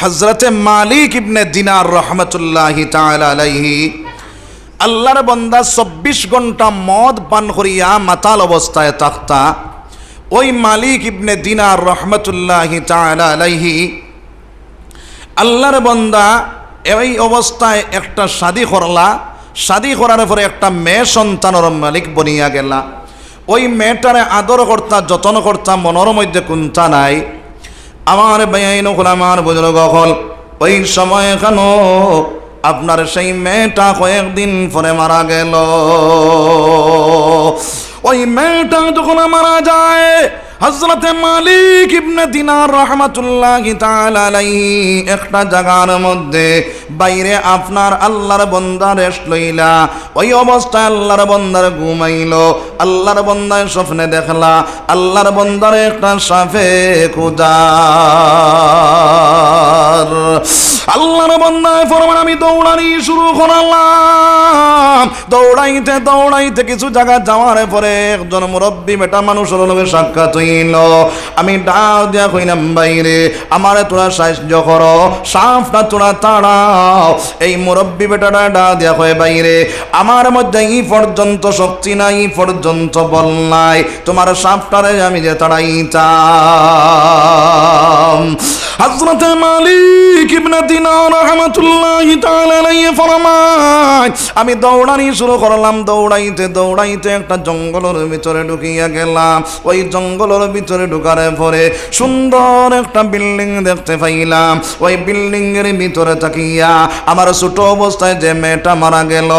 হজরতে মালিক ইবনে দিনার রহমতুল্লাহি আলাইহি, আল্লাহর বন্দা চব্বিশ ঘণ্টা মদ পান করিয়া মাতাল অবস্থায় থাকতা। ওই মালিক ইবনে দিনার রহমতুল্লাহি আলাইহি, আল্লাহর বন্দা এই অবস্থায় একটা শাদি করলা। শাদি করার পরে একটা মেয়ে সন্তানের মালিক বনিয়া গেলা। ওই মেয়েটারে আদর কর্তা, যত্ন কর্তা, মনের মধ্যে কোনটা নাই। আমার বেআইন আমার বুজুর্গ হল। ওই সময় কেন আপনার সেই মেয়েটা কয়েকদিন পরে মারা গেল? ওই মেয়েটা যখন মারা যায় হজরতে মালিক ইবনে দিনার রহমাতুল্লাহ আলাইহি একটা জায়গার মধ্যে বাইরে আপনার আল্লাহর বন্দা রেস্ট লইলা, ওই অবস্থায় আল্লাহর বন্দার ঘুমাইল, আল্লাহর বন্দায় স্বপ্নে দেখলা, আল্লাহর বন্দার একটা সাফে খুদার আল্লাহর বন্দায় ফরমান, আমি দৌড়ানি শুরু করলাম। দৌড়াইতে দৌড়াইতে কিছু জায়গা যাওয়ার পরে একজন মুরব্বী বেটা মানুষের লগে সাক্ষাৎ হইল। আমি ডাক দিয়া কইলাম, বাইরে, আমারে তোরা সাহায্য করো সাফটা তোরা তাড়াও। এই মুরব্বী বেটাটা ডাক দিয়া কয়, বাইরে, আমার মধ্যে ই পর্যন্ত শক্তি নাই ই পর্যন্ত বল নাই। তোমার সাপটারে আমি যে তাড়াইতাম। হযরতে মালিক ইবনে দিনার রাহমাতুল্লাহি তাআলা আলাইহি ফরমায়, আমি দৌড়ানি শুরু করলাম, দৌড়াইতে দৌড়াইতে একটা জঙ্গলের ভিতরে ঢুকিয়া গেলাম। ওই জঙ্গলের ভিতরে ঢুকার পরে সুন্দর একটা বিল্ডিং দেখতে পাইলাম। ওই বিল্ডিং এর ভিতরে তাকিয়া আমার ছোট অবস্থায় যে মেয়েটা মারা গেল,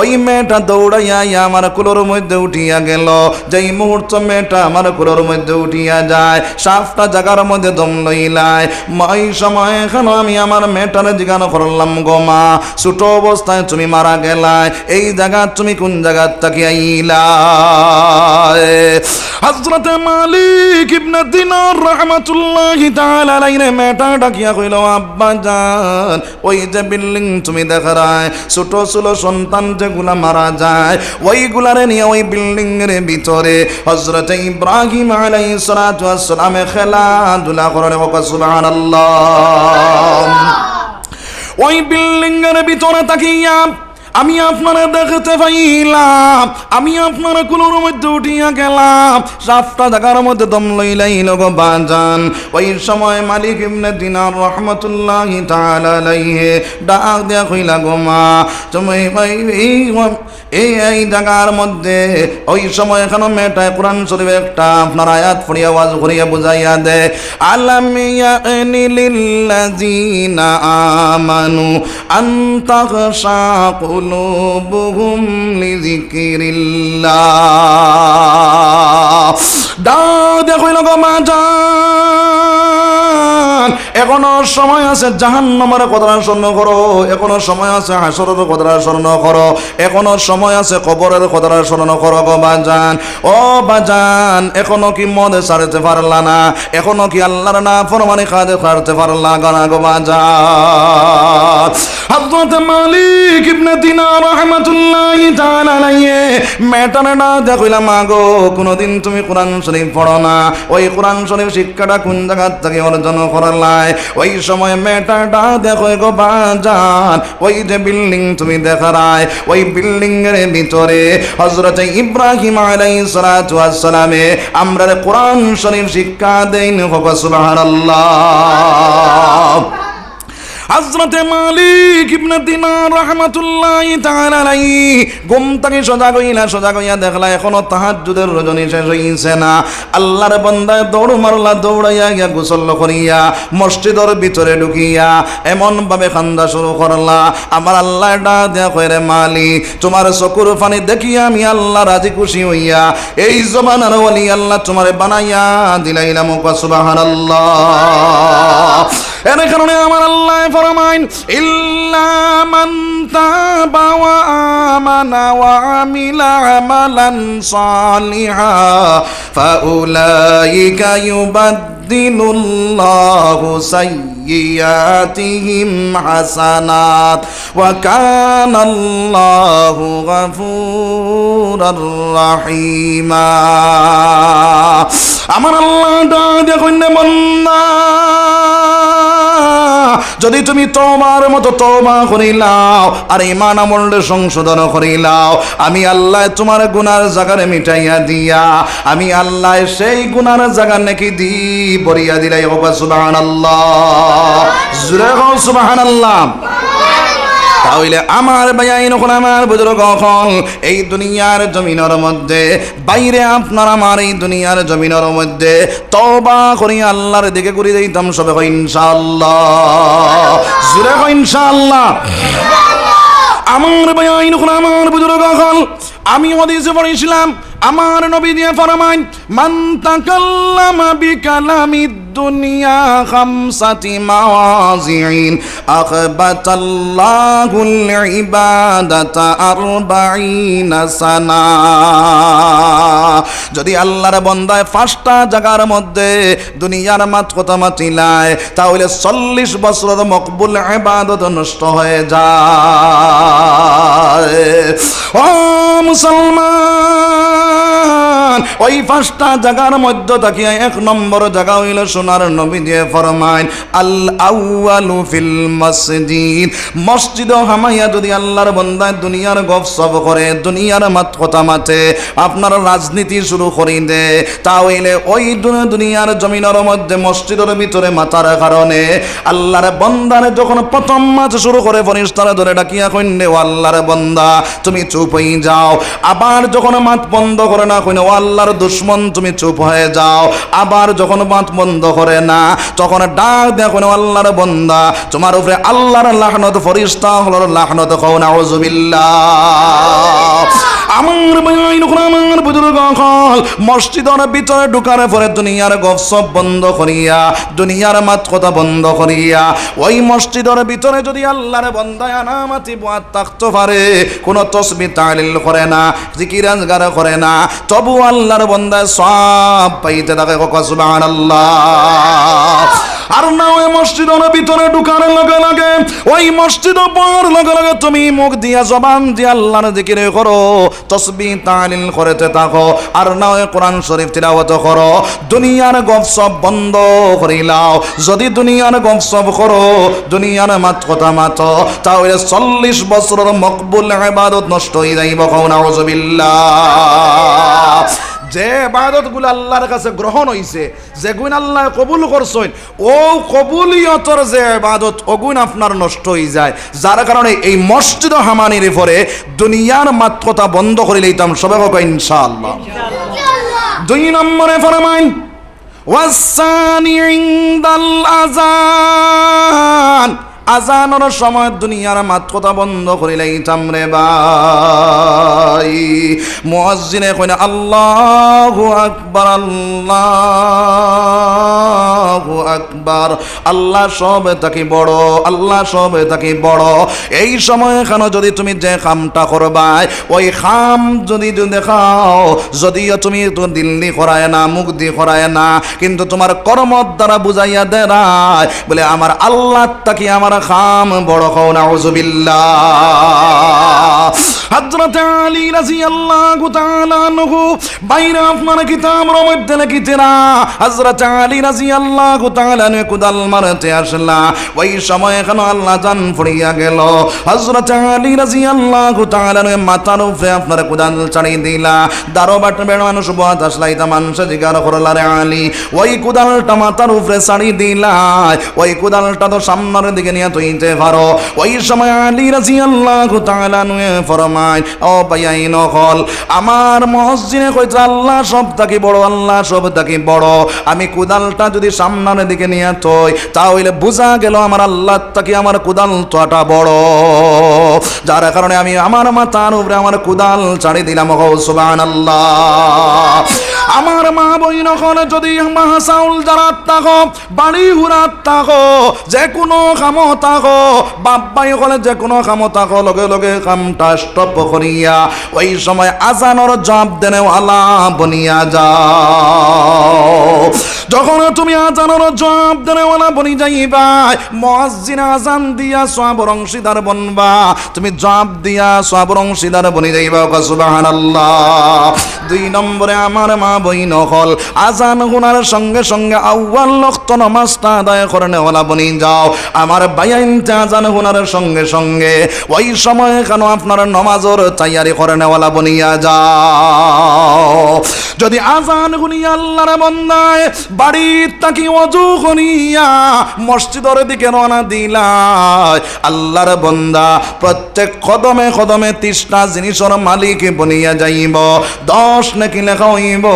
ওই মেয়েটা দৌড়াইয়া আমার কুলোর মধ্যে উঠিয়া গেল। যেই মুহূর্ত মেয়েটা আমার কুলোর মধ্যে উঠিয়া যায় সাতটা জায়গার মধ্যে দম লইলায়। ওই সময় এখন আমি আমার মেয়েটার জিজ্ঞাসা করলাম, গো মা, ছোট অবস্থায় তুমি মারা গেলায়, এই জায়গা তুমি কোন জায়গা তাকিয়া আইলা? হযরতে মালিক ইবনে দিনার রাহমাতুল্লাহি তাআলা মেয়েটা ডাকিয়া কইল, আব্বা জান, ওই যে বিল্ডিং তুমি দেখা রায়, ছোট ছোট সন্তান যেগুলা মারা যায়, ওইগুলারে নিয়ে ওই বিল্ডিং এর ভিতরে হযরতে ইব্রাহিম আলাইহিস সালাতু ওয়াস সালামে খেলাধুলা করে সুবহানাল্লাহ ওই বিল্ডিং এর ভিতরে তাকিয়া আমি আপনারা দেখতে পাইলাম, আমি আপনারা কুলোর মধ্যে উঠিয়া গেলাম। সাতটা জায়গার মধ্যে দম লইলাই লোক বাজান। ওই সময় মালিক ইবনে দিনার রহমতুল্লাহ তাআলা আলাইহি ডাক দেয়া কইলা, গো মা, তুমি ভাই এই এই জায়গার মধ্যে, ওই সময় এখানে মেয়েটায় কোরআন শরীফ একটা আপনার আয়াত পড়িয়া আওয়াজ করিয়া বুঝাইয়া দে। আলাম ইয়ানি লিল্লাযিনা আমানু আন কুলুবুহুম লিযিকরিল্লাহ দাও দেখো লগো মা জান এখনও সময় আছে, জাহান্নামের কথাটা স্মরণ করো। এখনও সময় আছে, হাসরের কথাটা স্মরণ করো। এখনও সময় আছে, কবরের কথাটা স্মরণ করো গো বাজান। ও বাজান, এখনও কি মদ ছাড়তে পারলা না? এখনও কি আল্লাহর না ফরমানি খাদে ছাড়তে পারলা গানা গো বাজান? হযরত মালিক ইবনে দিনার রাহমাতুল্লাহি তাআলা আলাইহি মেটানা না দেখইলাম আগো কোনদিন তুমি কোরআন শরীফ পড়ো না। ওই কোরআন শরীফ শিক্ষাটা কোন জায়গা থেকে অর্জন করলাই ওই সময় মেটাটা দেখো গো বাজান, ওই যে বিল্ডিং তুমি দেখারায়, ওই বিল্ডিং এর ভিতরে হজরত ইব্রাহিম আলাই সালাতামে আমরা কোরআন শরীফ শিক্ষা দেন হোক, সুবহানাল্লাহ। হজরতে মালিক ইবনে দিনার রহমাতুল্লাহ তাআলা আলাইহি ঘুম থেকে সোজা গইলা সোজা গইয়া দেখলা এখনও তাহাজ্জুদের রজনী শেষ হইছে না। আল্লাহর বান্দায় দৌড় মারলা, দৌড়াইয়া গিয়া গোসল করিয়া মসজিদের ভিতরে ঢুকিয়া এমন ভাবে খান্দা শুরু করলা। আমার আল্লাহ ডা দেয়া কইরে মালিক, তোমার চকুর পানি দেখিয়া আমি আল্লাহ রাজি খুশি হইয়া এই জমানার ওলি আল্লাহ তোমারে বানাইয়া দিলাইলাম। সুবহানাল্লাহ। এর কারণে আমার আল্লাহ ফরমাইন ইল্লা মান তাবা ওয়া আমানা ওয়া আমিলা আমালান সালিহা ফাউলাইকা ইউবাদদিলুল্লাহু সাইয়্যাতিহিম হাসানাত ওয়া কানাল্লাহু গফুরার রাহিমা আমার আল্লাহ দেখুন বন্না যদি তুমি তোমার মতো তওবা করিলাও আর ইমান আমল সংশোধন করিলাও আমি আল্লাহ তোমার গুনার জাগারে মিটাইয়া দিয়া, আমি আল্লাহ সেই গুনার জাগার নাকি দি বরিয়া দিলাই। হবা সুবহানাল্লাহ। জুরে সুবাহান সুবহানাল্লাহ। তাহলে আমার ভাইয়াই নখন আমার বুজুর্গ হল এই দুনিয়ার জমিনের মধ্যে বাইরে আপনার আমার এই দুনিয়ার জমিনের মধ্যে তবা করি আল্লাহর দিকে ঘুরে দিতাম সবে হয় ইনশাআল্লাহ। জুড়ে হয় ইনশাআল্লাহ। আমার ভাইয়াই নখন আমার বুজুর্গ হল আমি ওদিসে পড়েছিলাম আমার নবী দিয়ে ফরমাইন, মান তাকাল্লামা বিকালামিদ দুনিয়া খামসাতি মাওয়াজিন আখবাতাল্লাহুল ইবাদাতা আরবাঈনা সানা। যদি আল্লাহর বন্দায় পাঁচটা জায়গার মধ্যে দুনিয়ার মাত কথা মাতিলায় তাহলে চল্লিশ বছরের মকবুল ইবাদত নষ্ট হয়ে যায়। মুসলমান। ওই পাঁচটা জায়গার মধ্যে তাকিয়া এক নম্বর জায়গা হইল সোনার নবী দিয়ে ফরমাইন, আল আউয়ালু ফিল মসজিদ। মসজিদ হামাইয়া যদি আল্লাহর বন্দায় দুনিয়ার গপসপ করে, দুনিয়ার মাত কথা মাতে, আপনার রাজনীতি শুরু করি দে। তাহলে ওই দুনিয়ার জমিনের মধ্যে মসজিদের ভিতরে মাতার কারণে আল্লাহর বন্দারে যখন প্রথম মাছ শুরু করে, ফরিস্তারা ধরে ডাকিয়া কইনে, ও আল্লাহর বন্দা, তুমি চুপ হয়ে যাও আবার যখন মাত বন্ধ করে না, কইনে, ও আল্লাহর দুশ্মন, তুমি চুপ হয়ে যাও। আবার যখন মাত বন্ধ করে না, তখন ডাক দেখো ও আল্লাহর বন্দা, তোমার উপরে আল্লাহর লাহনত, ফরিস্তা হলো লাহনত, কও নাউজুবিল্লাহ। আমার আমার বুজুর্গ হল মসজিদের ভিতরে ঢুকার পরে দুনিয়ার গপসপ বন্ধ করিয়া, দুনিয়ার মাত কথা বন্ধ করিয়া, ওই মসজিদের ভিতরে যদি আল্লাহর বন্দায় আনামাতি বাত থাকতে পারে, কোন তসবি তালিল করে না, জিকির আজগার করে না, তবু আল্লাহর বন্দায় সব পাইতে থাকে সুবহানাল্লাহ। আর না ওই মসজিদের ভিতরে ঢুকার লগে লগে, ওই মসজিদ পর লগে লগে তুমি মুখ দিয়া, জবান দিয়া আল্লাহর জিকিরে করো, তসবি তালিল করতে থাকো, আর না ওই কোরআন শরীফ তিলাওয়াত করো। দুনিয়ার গপসপ বন্ধ করিলাও যদি দুনিয়ার গপসপ করো, দুনিয়ার মাত কথা মাত, তাহলে চল্লিশ বছরের মকবুল ইবাদত নষ্ট হয়ে যাইব ওজবিল্লাহ যে বাদতগুলো আল্লাহর কাছে গ্রহণ হইছে যে গুণ আল্লাহ কবুল করছেন ও কবুলিয়তর যে বাদত অগুণ আপনার নষ্ট হয়ে যায়। যার কারণে এই মসজিদ হামানির পরে দুনিয়ার মাত্রতা বন্ধ করে লইতাম সবাই হোক ইনশাআল্লাহ। দুই নম্বরে ফরমাইন ওয়াসানি ইনদাল আজান আজানোর সময় দুনিয়ার মাত কথা বন্ধ লাইতাম রে ভাই মুয়াজ্জিনে কইনা আল্লাহু আকবার আল্লাহু আকবার। আল্লাহ সব তাকে বড়, আল্লাহ সব তাকে বড়। এই সময় এখানে যদি তুমি যে কামটা করবাই, ওই খাম যদি দেখাও, যদিও তুমি দিল্লি করায় না, মুখ দিয়ে করায় না, কিন্তু তোমার কর্মর দ্বারা বুঝাইয়া দেয় বলে আমার আল্লাহ তাকে আমার খাম বড় হও না নাউজুবিল্লাহ। হযরত আলী তাআলা আনহু বাইরে আপনার কিতাবের মধ্যে লিখিতেরা, হযরত আলী রাদিয়াল্লাহু তাআলা আনহু কুদাল মারতে আসলা। ওই সময় কেন আল্লাহ জান ফুরিয়া গেল। হযরত আলী রাদিয়াল্লাহু মাথার উপরে আপনার কুদাল দিলা। বেড় মানুষ আসলাই তা মানুষ জিগার করলা রে আলী, ওই কুদালটা মাথার উপরে চাড়ি দিলা। ওই কুদালটা তো সামনের দিকে নিয়ে তুইতে পারো। ওই সময় আলী রাদিয়াল্লাহু ফরমায়, ও আমার মসজিদে আল্লাহ সব থাকি বড়, আল্লাহ সব থাকি বড়। আমি কুদালটা যদি সামনের দিকে নিয়ে তই। তাহলে বোঝা গেল আমার আল্লাহ তাকে আমার কুদাল তোটা বড়। যার কারণে আমি আমার মাথার উপরে আমার কুদাল চাড়ি দিলাম হো সুবহানাল্লাহ। আমার মা বই নখন যদি মাহাসাউল যারা থাকো বাড়ি হুরাত থাকো যে কোনো কামো থাকো বাপ্পাই হলে যে কোনো কামো থাকো লগে লগে কামটা স্টপ করিয়া ওই সময় আজানোর জব দেনে ওয়ালা বনিয়া যাও। যখন তুমি আজানোর জবাব দেনে ওয়ালা বনি যাইবা। মসজিদ আজান দিয়া সব অংশীদার বনবা। তুমি জবাব দিয়া সব অংশীদার বনি যাইবা। সুবহানাল্লাহ। দুই নম্বরে আমার মা বই নকল আজান গুনার সঙ্গে সঙ্গে আউ্বাল লক্ত নমাজটা আদায় করে নেওয়ালা বনি যাও। আমার বাইনতে আজান গুনার সঙ্গে সঙ্গে ওই সময় কেন আপনার নমাজর তৈয়ারি করে নেওয়ালা বনিয়া যাও। যদি আজান গুনিয়া আল্লাহর বন্দায়, বাড়ির তাকি অজু করিয়া মসজিদের দিকে রওনা দিলায় আল্লাহর বন্দা প্রত্যেক কদমে কদমে তৃষ্ণা জিনিসের মালিক বনিয়া যাইব। দশ নাকি লেখা হইব?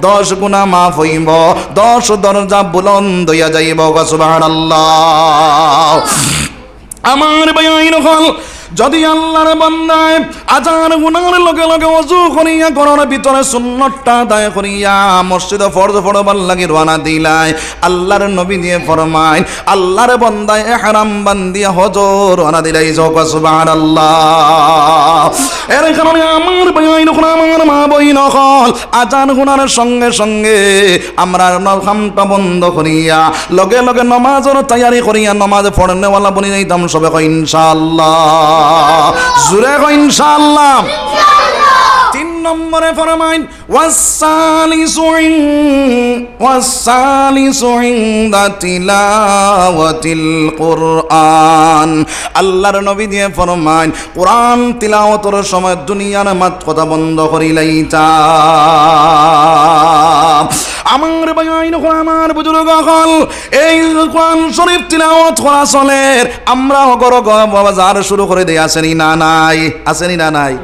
দশ গুণা মাফ হইব। দশ দরজা বুলন্দ হইয়া যাইব গসবাহ আল্লাহ আমার বয়াইন হল যদি আল্লাহর বান্দায় আজান গুনার লগে লগে অজু করিয়া ঘরের ভিতরে সুন্নতটা আদায় করিয়া মসজিদ ফরজ ফরবার লাগে রওনা দিলাই, আল্লাহর নবী দিয়ে ফরমাইন আল্লাহর বান্দায় ইহরাম বান্দিয়া হজর রওনা দিলাই, জোক সুবহানাল্লাহ। এর কারণে আমার বাইন হল আমার মা বইন হল আজান গুনার সঙ্গে সঙ্গে আমরা খামটা বন্ধ করিয়া, লগে লগে নমাজের তৈয়ারি করিয়া নমাজ পড়নেওয়ালা বনি যাইতাম সবে ইনশাআল্লাহ। গো ইনশাআল্লাহ। নম্বরে ফরমাইন ওয়াসালিসু ইন ওয়াসালিসু ইনদা তিলাওয়াতিল কুরআন আল্লাহর নবী দিয়ে ফরমাইন, কোরআন তিলাওয়াতের সময় দুনিয়ার মাত কথা বন্ধ করিলাই আমার বাইন আমার বুজুর্গ হল, এই কোরআন শরীফ তিলাওয়াত করা চলে। আমরা অগর বাজার শুরু করে দিয়ে আসেনি না নাই? আসেনি না নাই?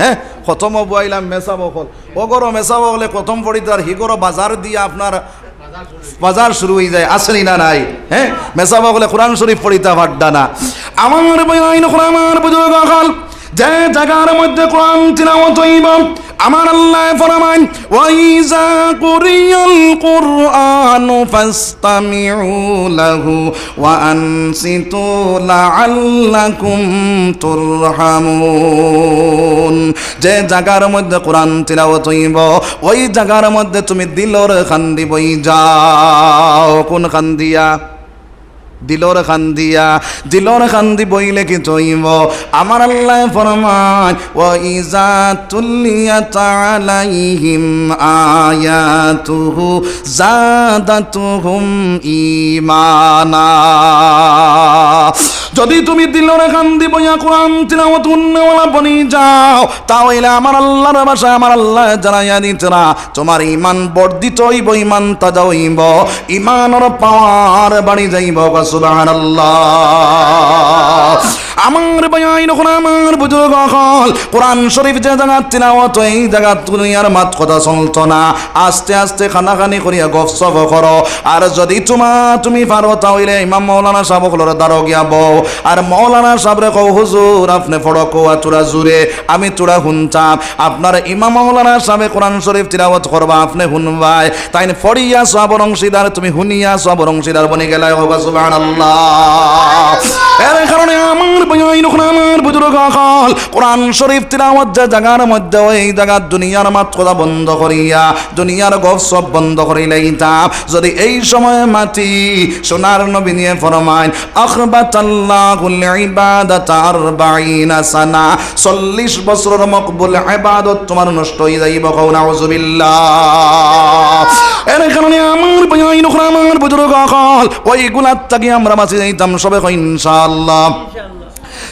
হ্যাঁ? প্রথম বইলাম মেসাব হল অগর মেসাব হলে প্রথম পড়ি তার হিগর বাজার দিয়ে আপনার বাজার শুরু হয়ে যায়। আসেনি না নাই? হ্যাঁ মেসাব হলে কোরআন শরীফ পড়িতে পাড্ডা না আমার বাইন আমার বুজুর্গ হল যে জায়গার মধ্যে কোরআন তিলাওয়াত হইব আমার আল্লাহ ফরমান ওয়াইজা কুরিয়াল কুরআন ফাসতামিউ লাহু ওয়া আনসিতু লাআল্লাকুম তুরহামুন। যে জায়গার মধ্যে কোরআন তিলাওয়াত হইব, ওই জায়গার মধ্যে তুমি দিলর খান্দি বই যাও। কোন খান্দিয়া? দিলর খান দিয়া দিলর খান দি বইলে কি চইব? আমার আল্লাহ ফরমান ও ইজা তুলিয়াত আলাইহিম আয়াতুহু জাদাতুহুম ঈমানা। যদি তুমি দিলরে খান দি বইয়া কোরআন, তিলাওয়াত উন্নওয়ালা বনি যাও, তাহলে আমার আল্লাহর ভাষায়, আমার আল্লাহ জানাইয়া দিতরা তোমার ইমান বর্ধিত হইব ইমান তাজা হইব ইমানর পাওয়ার বাড়ি যাইব সুবহানাল্লাহ। আমার বায়াই নখন আমার বুজুর্গ হল কোরআন শরীফ যে জায়গা তিলাওয়াত, এই জায়গা দুনিয়ার মাত কথা চলত না। আস্তে আস্তে খানাখানি করিয়া গপসপ করো। আর যদি তোমা তুমি পারো তাহলে ইমাম মৌলানা সাহেব হলোর দ্বারো গিয়া বউ। আর মৌলানা সাহেবরে কও, হুজুর, আপনি ফড়ো কোয়া চূড়া জুড়ে, আমি চূড়া শুনতাম আপনার ইমাম মৌলানা সাহেব কোরআন শরীফ তিলাওয়াত করবা, আপনি শুনবাই তাই ফড়িয়া সবর অংশীদার, তুমি শুনিয়া সবর অংশীদার বনে গেলাই হোক সুবহানাল্লাহ। এর কারণে আমার বয়াই নখন আমার বুজুর্গ হল কোরআন শরীফ তিলাওয়াত যে জায়গার মধ্যে ওই জায়গার দুনিয়ার মাত কথা বন্ধ এই সময় মাটি সোনার নবী নিয়ে ফরমাইন আখবাত ইবাদাত আরবাইনা সানা 40 বছরের মকবুল ইবাদত তোমার নষ্ট হয়ে যাইব আমার আমার বুজুর্গ ওইগুলার থেকে আমরা বাঁচি যাইতাম সবে ইনশাআল্লাহ।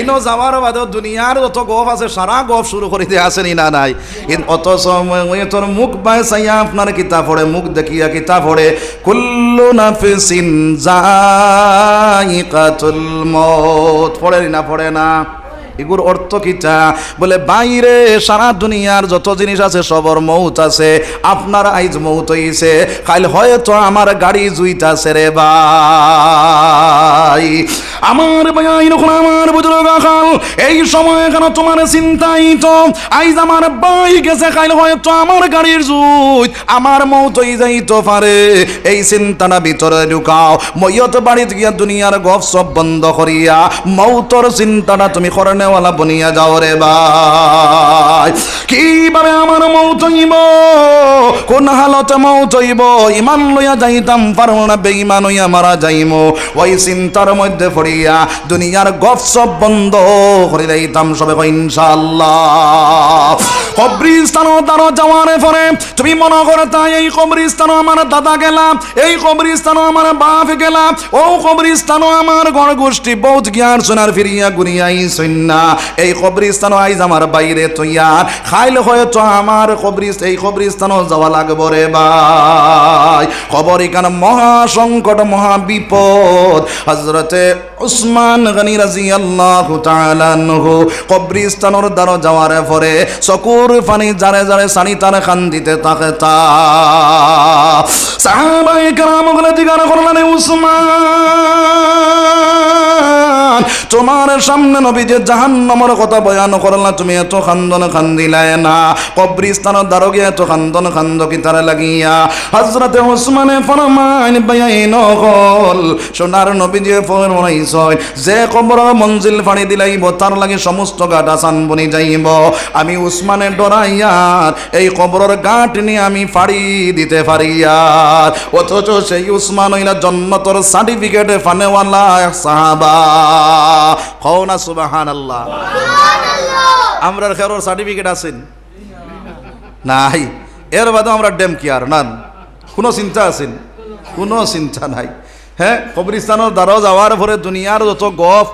ইনো যাওয়ার বাদে দুনিয়ার যত গফ আছে, সারা গপ শুরু করে দিয়ে আসেনি না নাই? অত সময় তোর মুখ পায় চাইয়া আপনার কিতাব পড়ে, মুখ দেখিয়া কিতাব পড়ে, কুল্লু নাফিসিন জাইকাতুল মত পড়ে না পড়ে না। এগুর অর্থ কিটা? বলে, বাইরে সারা দুনিয়ার যত জিনিস আছে, সবর মৌত আছে। আপনার আইজ মৌত হইছে। কাল হয়তো আমার গাড়ি জুইতাছে রে ভাই। আমার ভাই নখন আমার বুজুর্গ কাল এই সময় কেন তোমার চিন্তাই তো? আইজ আমার বাই গেছে খাইল হয়তো আমার গাড়ির জুই, আমার মৌতই যাইতো পারে। এই চিন্তাটা ভিতরে ঢুকাও। মইয়ত বাড়িতে গিয়া দুনিয়ার গপ সব বন্ধ করিয়া, মৌতর চিন্তাটা তুমি করনেওয়ালা বনিয়া যাও রে ভাই। কীভাবে আমার মৌত হইব কোন হালতে মৌত হইব ইমান লইয়া যাইতাম পারো না, বেঈমান হইয়া মারা যাইম। ওই চিন্তার মধ্যে পড়িয়া দুনিয়ার গপ সব বন্ধ করে যাইতাম সবে ইনশাআল্লাহ। কবরিস্তান তারও যাওয়ার পরে তুমি মনে করে তাই এই কবরিস্তান আমার দাদা গেলাম এই কবরিস্তান আমার বাপ গেলাম ও কবরিস্তান আমার ঘর গোষ্ঠী বহুত জ্ঞান সোনার ফিরিয়া গুনিয়াই সন্না এই কবরিস্তান আইজ আমার বাইরে তৈয়ার। খাইলে হয়তো আমার কবরিস্ত এই কবরিস্তানও যাওয়া লাগবো রে ভাই। খবর এখানে মহা সংকট, মহা বিপদ। হজরতে উসমান গনি রাজি আল্লাহ তালানহু কবরিস্তানোর দ্বারা যাওয়ার পরে চকুর পানি জারে জারে সানি তার খান দিতে তাকে তা। সাহাবাই কেরাম ওগুলো জিজ্ঞাসা করলেন উসমান তোমার সামনে নবী যে জাহান্নামের কথা বয়ান করলা তুমি এত খান্দন খান্দিলাই না। কবরিস্তানের দ্বারা গিয়ে এত খান্দন খান্দ কি তারা লাগিয়া? হজরতে ওসমানে ফরমাইন বায়াই নকল সোনার নবী যে ফরমাইছ যে কবর মঞ্জিল ফাড়ি দিলাইব, তার লাগে সমস্ত গাটা সান বনি যাইব। আমি উসমানে ডরাইয়ার এই কবরের গাঁট নিয়ে আমি ফাড়ি দিতে পারিয়ার অথচ সেই উসমান হইলা জন্নতর সার্টিফিকেট ফানেওয়ালা সাহাবা। কও না সুবাহান আল্লাহ আমরার খেরোর সার্টিফিকেট আছেন? নাই। এর বাদে আমরা ডেম কি আর না কোনো চিন্তা আছেন? কোনো চিন্তা নাই। হ্যাঁ কবরিস্তানের দ্বারা যাওয়ার পরে দুনিয়ার যত গফ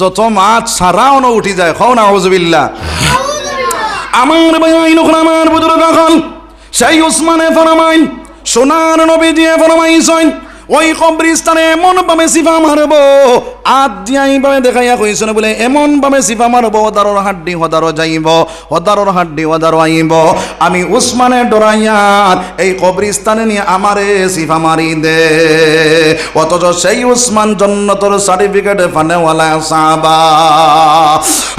যত মাছ সারাও না উঠি যায়। খাও না হজবিল্লা আমার নখন আমার বুজুর্গ এখন সেই উসমানে ফরমাইন সোনার নবী দিয়ে ফরমাইছেন ওই কবরিস্তানে এমন ভাবে সিফা মারব আত দিয়াই ভাবে দেখাইয়া কইছেন বলে এমন ভাবে সিফা মারব হদারর হাড্ডি হদার যাইব হদারর হাড্ডি হদার আইব। আমি উসমানে ডরাইয়ার এই কবরিস্তানে নিয়ে আমারে সিফা মারি দে। অথচ সেই উসমান জন্নতর সার্টিফিকেট ফানেওয়ালা সাহাবা।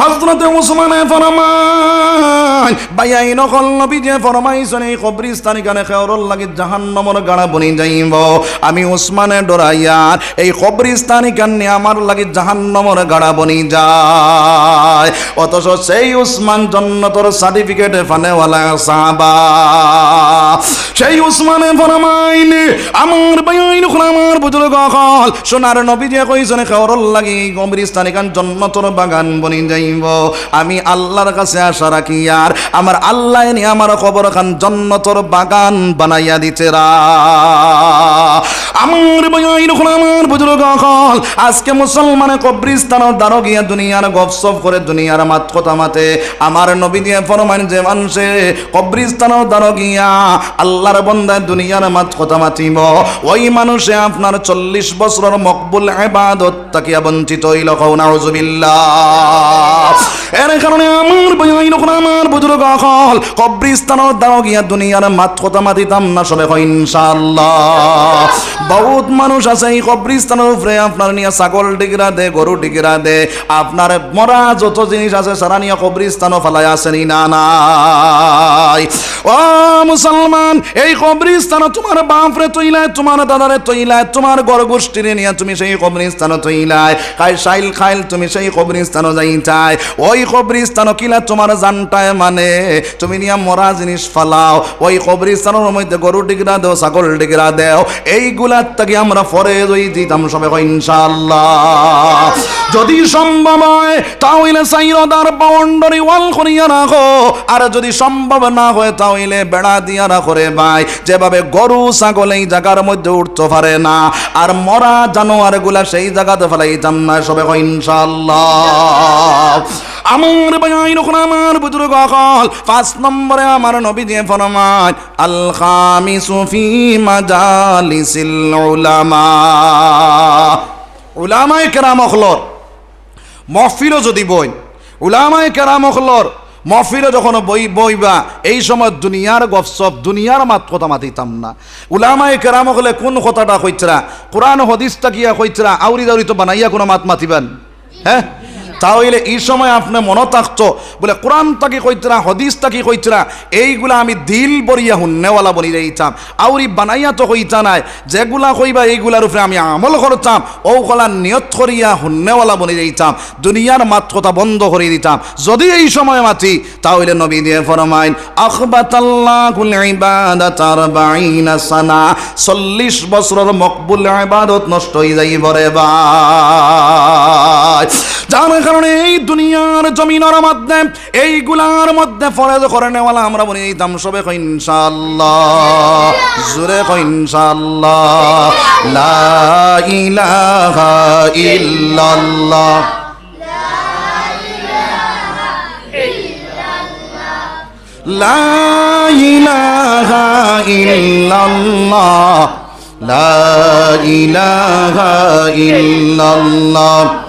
হজরতে উসমানে ফরমান বাইয়াই নকল নবী যে ফরমাইছেন, এই কবরিস্তানি কানে খেয়রল লাগি জাহান্নমর গাড়া বনি যাইব? আমি উসমানে ডরাইয়ার এই কবরিস্তানি কান্নি আমার লাগি জাহান্নমর গাড়া বনি যায়। অথচ সেই উসমান জন্নতর সার্টিফিকেট ফানেওয়ালা সাহাবা। সেই উসমানে ফরমাইন আমার বাইন আমার বুজুর্গ কল সোনার নবী যে কইছেন খেয়রল লাগি কবরিস্তানি কান জন্নতর বাগান বনি যাইব। আমি আল্লাহর কাছে আশা রাখি আর, আমার আল্লাহ নি আমার খবর খান জন্নতর বাগান বানাইয়া দিতে রা। আমার রকম আমার বুজুর্গ কল আজকে মুসলমানে কবরিস্তানের দ্বারো গিয়া দুনিয়ার গপসপ করে দুনিয়ার মাত কথা মাতে। আমার নবী দিয়ে ফরমান যে মানুষে কবরিস্তানের দ্বারো গিয়া আল্লাহর বন্দায় দুনিয়ার মাত কথা মাতিব। ওই মানুষে আপনার চল্লিশ বছরের মকবুল এবাদত তাকিয়া বঞ্চিত হইল। কৌনা হুজুবিল্লাহ এর কারণে আমার বয়াই রকম আমার বুজুর্গ কল কবরিস্তানের দ্বারো গিয়া দুনিয়ার মাত কথা মাতিতাম না সবে ইনশাআল্লাহ। বহুত মানুষ আছে এই কবরিস্তানের উপরে আপনার নিয়ে ছাগল ডিগরা দে গরু ডিগরা দে আপনার মরা যত জিনিস আছে, সারা নিয়ে কবরিস্তানও ফেলাই আসেনি, না ও মুসলমান, এই কবরিস্তান তোমার বাপরে তৈলায়, তোমার দাদারে তৈলায়, তোমার গড় গোষ্ঠীরে নিয়ে তুমি সেই কবরিস্তান তৈলায়। খাই সাইল খাইল, তুমি সেই কবরিস্তান যাই চাই ওই কবরিস্তান কিলা তোমার জানটায় মানে তুমি নিয়ে মরা জিনিস ফালাও। ওই কবরিস্তানের মধ্যে গরু ডিগরা দেও ছাগল ডিগরা দেও এইগুলার থেকে আমরা পরে ওই দিতাম সবে ইনশাল্লাহ যদি সম্ভব হয়, তাহলে সাইরদার বাউন্ডারি ওয়াল করিয়া রাখো। আর যদি সম্ভব না হয়, তাহলে বেড়া দিয়া রাখো রে ভাই। যেভাবে গরু, ছাগল এই জায়গার মধ্যে উঠতে পারে না, আর মরা জানোয়ারগুলা সেই জায়গাতে ফেলাইতাম না সবে ইনশাল্লাহ আমার ভাই রকম আমার বুজুর্গ কল পাঁচ নম্বরে আমার নবী দিয়ে ফরমান আল খামিসু ফি মাজালিসিল উলামা। উলামায়ে কেরাম অখলর মহফিলও যদি বই, উলামায় কেরাম অখলর মফিরে যখন বই, বইবা, এই সময় দুনিয়ার গপসপ দুনিয়ার মাত কথা মাতিতাম না। উলামায় কেরাম হলে কোন কথাটা কইতরা? কোরআন হদিসটা তাকিয়া কইতরা? আউরি দাউরি তো বানাইয়া কোনো মাত মাতিবেন? হ্যাঁ? তাহলে এই সময় আপনি মনে থাকতো বলে কোরআন তাকে কইতরা হদিস তাকে কইতরা এইগুলা আমি দিল বরিয়া হুন্নেওয়ালা বলি যাইতাম আউরি বানাইয়া তো কইতা নাই, যেগুলা কইবা এইগুলার উপরে আমি আমল করতাম ও কলা নিয়ত করিয়া হুন্নেওয়ালা বনি যাইতাম দুনিয়ার মাত কথা বন্ধ করে দিতাম। যদি এই সময় মাতি, তাহলে নবী দিয়ে ফরমাইন, আখবাতাল্লাহুল ইবাদাতার বাইনা সানা। 40 বছরের মকবুল ইবাদত নষ্ট হয়ে যাইব রে ভাই কারণে এই দুনিয়ার জমিনার মধ্যে, এইগুলার মধ্যে ফরেজ করে নেওয়ালা আমরা বলি এই দাম সবে কই ইনশাআল্লাহ। জুরে কই ইনশাআল্লাহ। লা ইলাহা ইল্লাল্লাহ। লা ইলাহা ইল্লাল্লাহ। লা ইলাহা ইল্লাল্লাহ।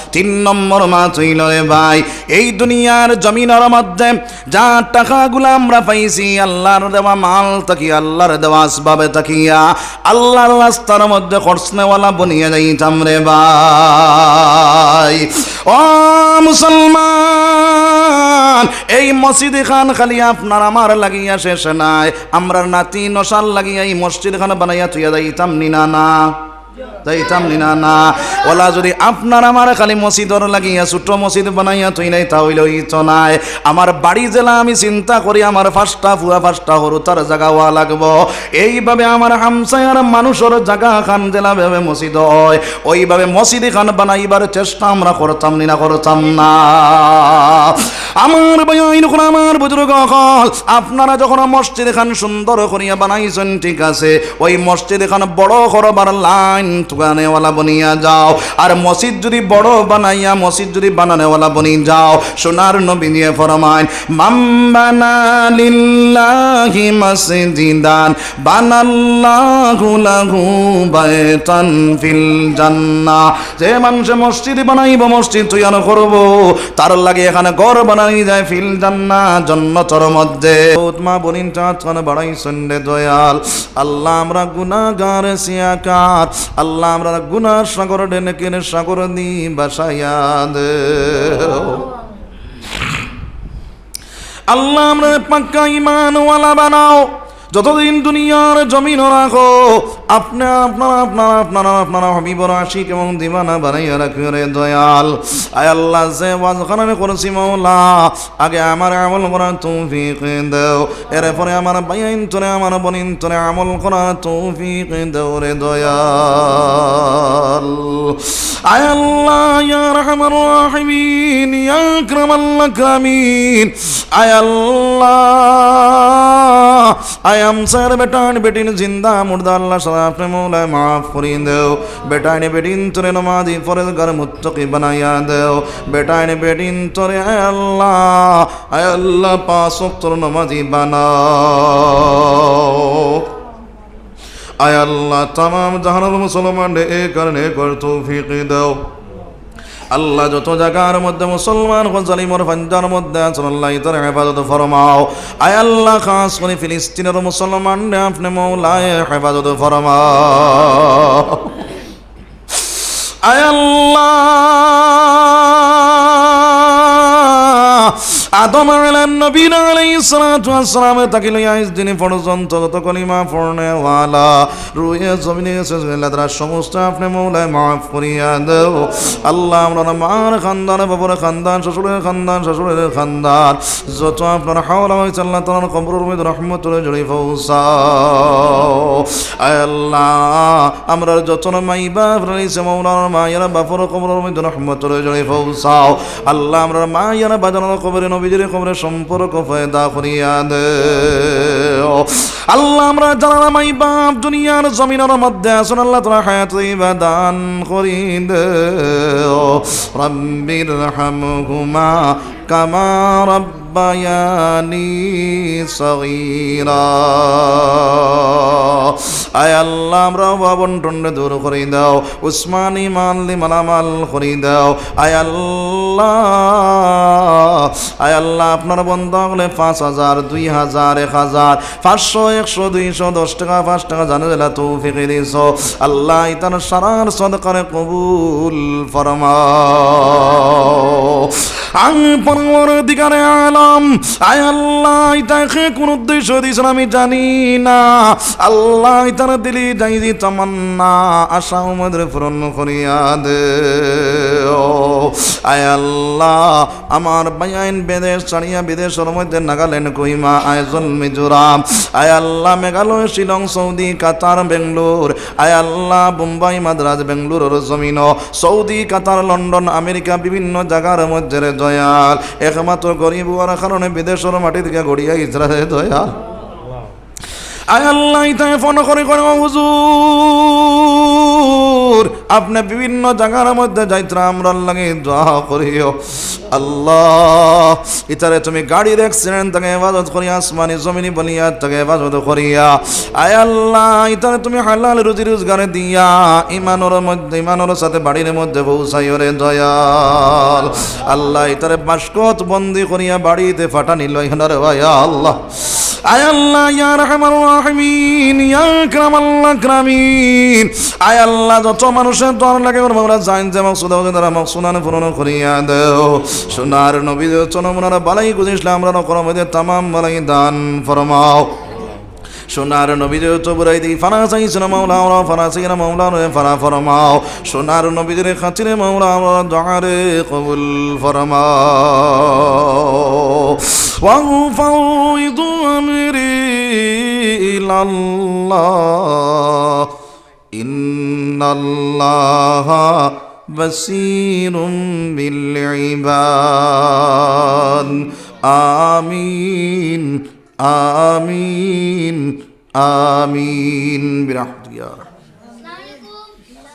তিন নম্বর মাছ হইল রে ভাই, এই দুনিয়ার জমিনের মধ্যে যা টাকাগুলো আমরা পাইছি, আল্লাহর দেওয়া মাল থাকি আল্লাহর দেওয়া আসবাবে থাকিয়া আল্লাহর রাস্তার মধ্যে খরচনেওয়ালা বনিয়ে যাইতাম রে ভাই। ও মুসলমান, এই মসজিদ খান খালি আপনার আমার লাগিয়া শেষ নাই আমরা নাতি নশাল লাগিয়া এই মসজিদ খান বানাইয়া তুইয়া যাইতাম নিনা না। যাইতাম নিনা না। ওলা যদি আপনার আমার খালি মসজিদর লাগিয়া ছোট মসজিদ বানাইয়া তুই নাই, তা তাহলে তো নাই। আমার বাড়ি জেলা আমি চিন্তা করি আমার ফার্স্টটা ফুয়া ফার্স্টটা হরু তার জায়গা হওয়া লাগবো। এইভাবে আমার হামসায়ার মানুষের জায়গা খান জেলা ভেবে মসজিদ হয়। ওইভাবে মসজিদ খান বানাইবার চেষ্টা আমরা করতাম নি না করতাম না। আমার বয়াইন কোন, আমার বুজুর্গ কল আপনারা যখন মসজিদ খান সুন্দর করিয়া বানাইছেন, ঠিক আছে, ওই মসজিদ খান বড় করবার লাইন তুগানেওয়ালা বনিয়া যাও। আর মসজিদ যদি বড় বানাইয়া মসজিদ যদি বানানেওয়ালা বনি যাও, সোনার নবী দিয়ে ফরমাইন মাম্বানা লিল্লাহি মসজিদান, বানাল্লাহু লাহু বাইতান ফিল জান্নাহ যে মানুষ মসজিদ বানাইব, মসজিদ তৈয়ার করব, তার লাগে এখানে ঘর বানাই যায় ফিল জান্নাহ জন্নতর মধ্যে। মা বনিন চাচন বাড়াই সন্ডে দয়াল। আল্লাহ আমরা গুনাহগার, সিয়াকার। আল্লাহ আমরা গুনার সাগর ডেনে কেনে সাগর নি বাসায়া দে। আল্লাহ আমরা পাক্কা ইমানওয়ালা বানাও। যতদিন দুনিয়ার জমিন রাখো, আপনি আপনারা আপনারা আপনারা আপনারা হবিবর আশিক এবং দিবানা বানাইয়া রাখিও রে দয়াল। আয় আল্লাহ যে ওয়াজখানে করেছি মৌলা আগে আমার আমল করার তৌফিক দাও, এরপরে আমার বাইন তোরে, আমার বনিন তোরে আমল করার তৌফিক দাও রে দয়াল। আয় আল্লাহ, ইয়া রহমান রাহিমিন, ইয়া আকরামাল আকরামিন আয় আল্লাহ আয়াম স্যার বেটান বেটিন জিন্দা মুর্দা আল্লাহ সালা আপনি মৌলায় মাফ করি দেও বেটাইনে বেটিন তোরে নমাজি ফরেজ ঘর মুত্তকি বানাইয়া দেও বেটাইনে বেটিন তোরে আয় আল্লাহ আয় আল্লাহ পাঁচ তোর নমাজি বানাও আয় আল্লাহ তাম জাহানোর মুসলমান এ কারণে কর তৌফিক দাও আল্লাহ যত জায়গার মধ্যে মুসলমান জালিমর ফাঞ্জার মধ্যে আছেন, আল্লাহ তার হেফাজত ফরমাও। আয় আল্লাহ, খাস করে ফিলিস্তিনের মুসলমান আপনি মৌলায় হেফাজত ফরমাও। আয় আল্লাহ আদম আলাইহিস নবীন আলাইহিস সালাতু ওয়াসসালাম তাকে লইয়া ইস দিনে পর্যন্ত যত কলিমা পড়নে ওয়ালা রুয়ে জমিনে সেজলা দ্বারা সমস্ত আপনি মৌলায় মাফ করিয়া দাও। আল্লাহ আমরা মার খানদান বাবার খানদান, শ্বশুরের খানদান শ্বশুরের খানদান। যত আপনার হাওলা হয়েছে, আল্লাহ তাআলার কবরের মধ্যে রহমতুল জড়ি ফৌসাও। আল্লাহ, আমরা যত মাই বাপ রয়েছে, মৌলার মায়েরা বাপর কবরের মধ্যে রহমতুল জড়ি ফৌসাও। আল্লাহ আমরা মায়েরা বাজানোর কবরে নবীজির কবরে সম্পর্ক ফয়দা করিয়া দে। আল্লাহ, আমরা জানা মাই বাপ, দুনিয়ার জমিনের মধ্যে আসুন আল্লাহ তোরা হায়াত দান করি দে। রব্বির হামহুমা কামা রব্বায়ানি সগীরা আয় আল্লাহ, আমরা বন্টন দূর করে দাও। উসমানি মাল্লি মালামাল করে দাও। আয় আল্লাহ আয় আল্লাহ, আপনার বন্ধ হলে পাঁচ হাজার, দুই হাজার, এক হাজার, পাঁচশো, একশো, দুইশো, দশ টাকা, পাঁচ টাকা জানে দিলা তো ফেঁকে দিস আল্লাহ ইতার সারার সদকারে কবুল ফরমাও। আং পরমর দিকারে আলাম আয় আল্লাহ ইতাকে কোন উদ্দেশ্য দিয়েছেন আমি জানি না। আল্লাহ ইতার দিলি যাই দি তামান্না, আশা আমাদের পূরণ করিয়া দে আয় আল্লাহ, আমার বাইন বিদেশ ছাড়িয়া বিদেশের মধ্যে নাগাল্যান্ড কহিমা আয়জল মিজোরাম আয় Allah, Meghalaya, Shillong, Saudi, Qatar, Bangalore. আয় আল্লাহ, মুম্বাই, মাদ্রাজ, বেঙ্গলোরের জমিন। সৌদি, কাতার, লন্ডন, আমেরিকা, বিভিন্ন জায়গার মধ্যে রে দয়াল। একমাত্র গরিব হওয়ার কারণে বিদেশের মাটি থেকে গড়িয়া ইসরায়েল দয়াল আয় আল্লাহ তাই ফোন করে করে হুজুর আপনি বিভিন্ন জায়গার মধ্যে যাইত্রা, আমরা লাগে দোয়া করিও। আল্লাহ, ইতারে তুমি গাড়ির অ্যাক্সিডেন্ট থেকে হেফাজত করিয়া, আসমানি জমিনি বলিয়া তাকে হেফাজত করিয়া। আয় আল্লাহ, ইতারে তুমি হালাল রুজি রোজগারে দিয়া, ইমানোর মধ্যে, ইমানোর সাথে বাড়ির মধ্যে পৌঁছাইও রে দয়াল। আল্লাহ, ইতারে বাস্কত বন্দি করিয়া বাড়িতে ফাটানি লইহনারে ভাই আল্লাহ। আয় আল্লাহ, ইয়া রহমান রাহিমিন, ইয়া আকরামিন। আয় আল্লাহ, যত মানুষের দর লাগে ওর মামলা জান যে মাকসুদ হবে তারা মাকসুদান পূরণ করিয়া দেও। সোনার নবী চনমনার বালাই গুজিসলাম আমরা নকরমদের তামাম বালাই দান ফরমাও। সোনার নবীদের চবুরাই দি ফানা চাইছিল মাওলা আমরা ফানা চাইনা মাওলা রে ফানা ফরমাও সোনার নবীদের খাতিরে মাওলা আমরা দোয়ারে কবুল ফরমাও وأفوض أمري إلى الله إن الله بصير بالعباد آمين আমিন আমিন বিরাহ